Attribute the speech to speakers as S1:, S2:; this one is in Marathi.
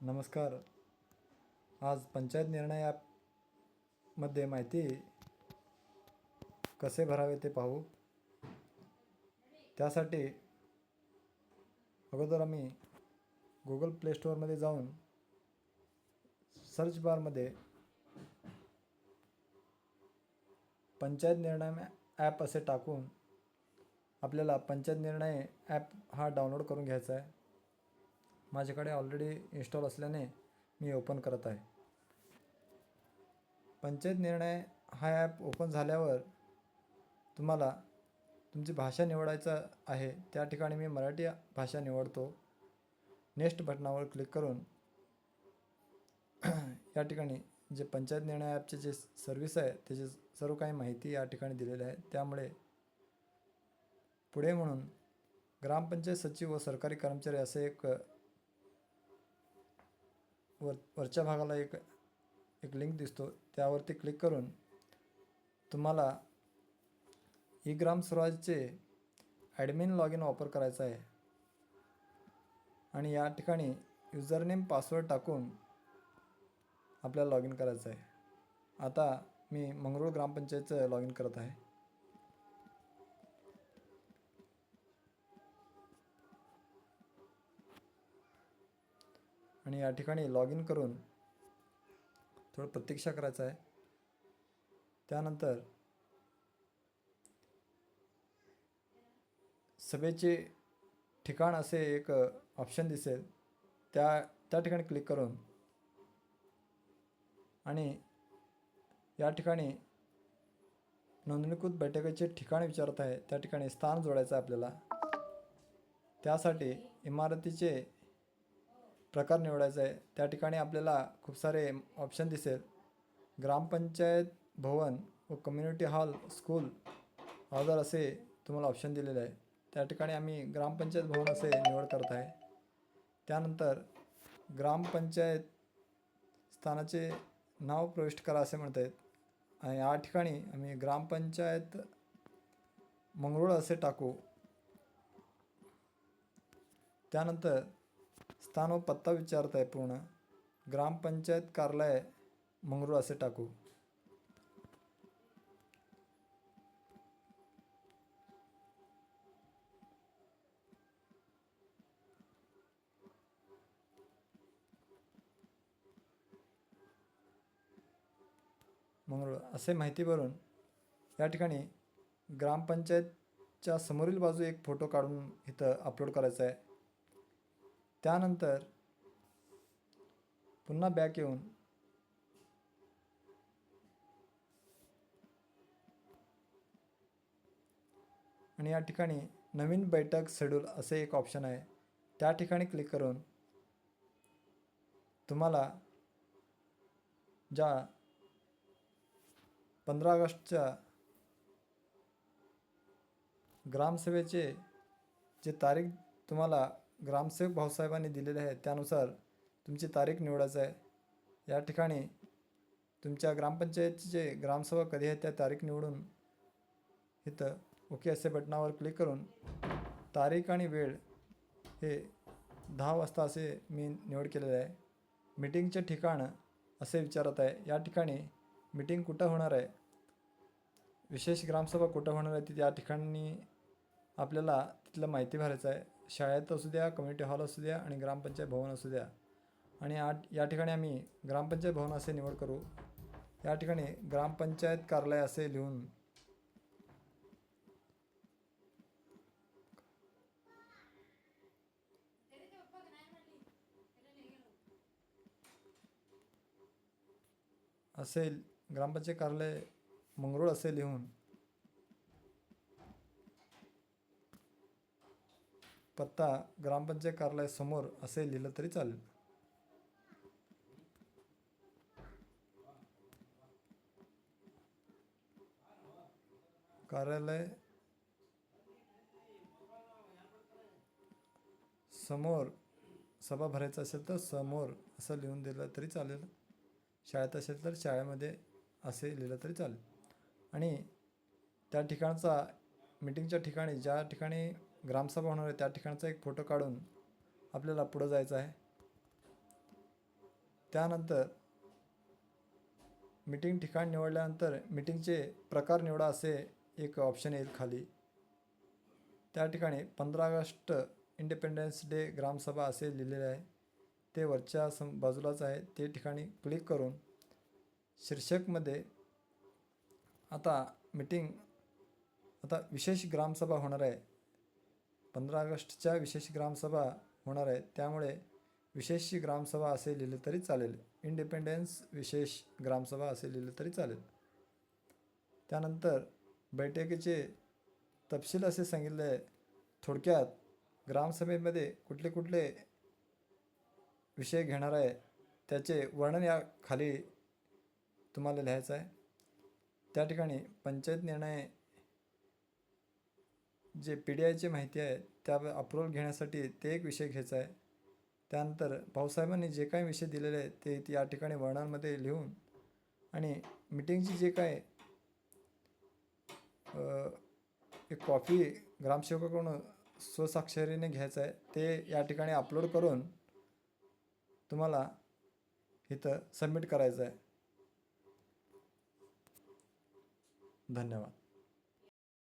S1: नमस्कार. आज पंचायत निर्णय ॲपमध्ये माहिती कसे भरावे ते पाहू. त्यासाठी अगोदर आम्ही गुगल प्ले स्टोअरमध्ये जाऊन सर्च बारमध्ये पंचायत निर्णय ॲप असे टाकून आपल्याला पंचायत निर्णय ॲप हा डाउनलोड करून घ्यायचा आहे. माझ्याकडे ऑलरेडी इन्स्टॉल असल्याने मी ओपन करत आहे. पंचायत निर्णय हा ॲप ओपन झाल्यावर तुम्हाला तुमची भाषा निवडायचं आहे त्या ठिकाणी मी मराठी भाषा निवडतो. नेक्स्ट बटनावर क्लिक करून या ठिकाणी जे पंचायत निर्णय ॲपचे जे सर्विस आहे त्याची सर्व काही माहिती या ठिकाणी दिलेली आहे. त्यामुळे पुढे म्हणून ग्रामपंचायत सचिव व सरकारी कर्मचारी असे एक वर वरच्या भागाला एक एक लिंक दिसतो. त्यावरती क्लिक करून तुम्हाला ई ग्राम स्वराजचे ॲडमिन लॉग इन वापर करायचा आहे. आणि या ठिकाणी युजरनेम पासवर्ड टाकून आपल्याला लॉग इन करायचं आहे. आता मी मंगरूळ ग्रामपंचायतचं लॉग इन करत आहे. आणि या ठिकाणी लॉग इन करून थोडं प्रतीक्षा करायचं आहे. त्यानंतर सभेचे ठिकाण असे एक ऑप्शन दिसेल. त्या त्या ठिकाणी क्लिक करून आणि या ठिकाणी नोंदणीकृत बैठकीचे ठिकाण विचारत आहे. त्या ठिकाणी स्थान जोडायचं आहे आपल्याला. त्यासाठी इमारतीचे प्रकार निवडायचा आहे. त्या ठिकाणी आपल्याला खूप सारे ऑप्शन दिसेल. ग्रामपंचायत भवन व कम्युनिटी हॉल स्कूल ऑर्डर असे तुम्हाला ऑप्शन दिलेले आहे. त्या ठिकाणी आम्ही ग्रामपंचायत भवन असे निवड करत आहे. त्यानंतर ग्रामपंचायत स्थानाचे नाव प्रविष्ट करा असे म्हणत आहेत. आणि या ठिकाणी आम्ही ग्रामपंचायत मंगरुळ असे टाकू. त्यानंतर स्थान व पत्ता विचारत आहे पूर्ण ग्रामपंचायत कार्यालय मंगरूळ असे टाकू. मंगरूळ असे माहिती भरून या ठिकाणी ग्रामपंचायतच्या समोरील बाजू एक फोटो काढून इथं अपलोड करायचा आहे. त्यानंतर पुन्हा बॅक येऊन आणि या ठिकाणी नवीन बैठक शेड्यूल असे एक ऑप्शन आहे. त्या ठिकाणी क्लिक करून तुम्हाला ज्या पंधरा ऑगस्टच्या ग्रामसभेचे जे तारीख तुम्हाला ग्रामसेवक भाऊसाहेबांनी दिलेले आहे त्यानुसार तुमची तारीख निवडायचं आहे. या ठिकाणी तुमच्या ग्रामपंचायतीचे ग्रामसभा कधी आहे त्या तारीख निवडून इथं ओके असे बटनावर क्लिक करून तारीख आणि वेळ हे दहा वाजता असे मी निवड केलेले आहे. मीटिंगचे ठिकाण असे विचारत आहे. या ठिकाणी मीटिंग कुठं होणार आहे? विशेष ग्रामसभा कुठं होणार आहे? ती त्या ठिकाणी आपल्याला तिथलं माहिती भरायचं आहे. शाळेत असू द्या कम्युनिटी हॉल असू द्या आणि ग्रामपंचायत भवन असू द्या. आणि आठ या ठिकाणी आम्ही ग्रामपंचायत भवन असे निवड करू. या ठिकाणी ग्रामपंचायत कार्यालय असे लिहून असेल ग्रामपंचायत कार्यालय मंगरूळ असे लिहून पत्ता ग्रामपंचायत कार्यालय समोर असे लिहिलं तरी चालेल. कार्यालय समोर सभा भरायचं असेल तर समोर असं लिहून दिलं तरी चालेल. शाळेत असेल तर शाळेमध्ये असे लिहिलं तरी चालेल. आणि त्या ठिकाणचा मीटिंगच्या ठिकाणी ज्या ठिकाणी ग्रामसभा होणार आहे त्या ठिकाणचा एक फोटो काढून आपल्याला पुढं जायचं आहे. त्यानंतर मीटिंग ठिकाण निवडल्यानंतर मीटिंगचे प्रकार निवडा असे एक ऑप्शन येईल खाली. त्या ठिकाणी पंधरा ऑगस्ट इंडिपेंडन्स डे ग्रामसभा असे लिहिलेले आहे. ते वरच्या सम बाजूलाच आहे. ते ठिकाणी क्लिक करून शीर्षकमध्ये आता मीटिंग आता विशेष ग्रामसभा होणार आहे. पंधरा ऑगस्टच्या विशेष ग्रामसभा होणार आहे. त्यामुळे विशेष ग्रामसभा असे लिहिले तरी चालेल. इंडिपेंडन्स विशेष ग्रामसभा असे लिहिले तरी चालेल. त्यानंतर बैठकीचे तपशील असे सांगितले थोडक्यात ग्रामसभेमध्ये कुठले कुठले विषय घेणार आहे त्याचे वर्णन या खाली तुम्हाला लिहायचं आहे. त्या ठिकाणी पंचायत निर्णय जे पी डी आयची माहिती आहे त्या अप्रूव्हल घेण्यासाठी ते एक विषय घ्यायचा आहे. त्यानंतर भाऊसाहेबांनी जे काही विषय दिलेले आहेत ते या ठिकाणी वर्णांमध्ये लिहून आणि मीटिंगची जे काय एक कॉपी ग्रामसेवकाकडून स्वसाक्षरीने घ्यायचं आहे ते या ठिकाणी अपलोड करून तुम्हाला इथं सबमिट करायचं आहे. धन्यवाद.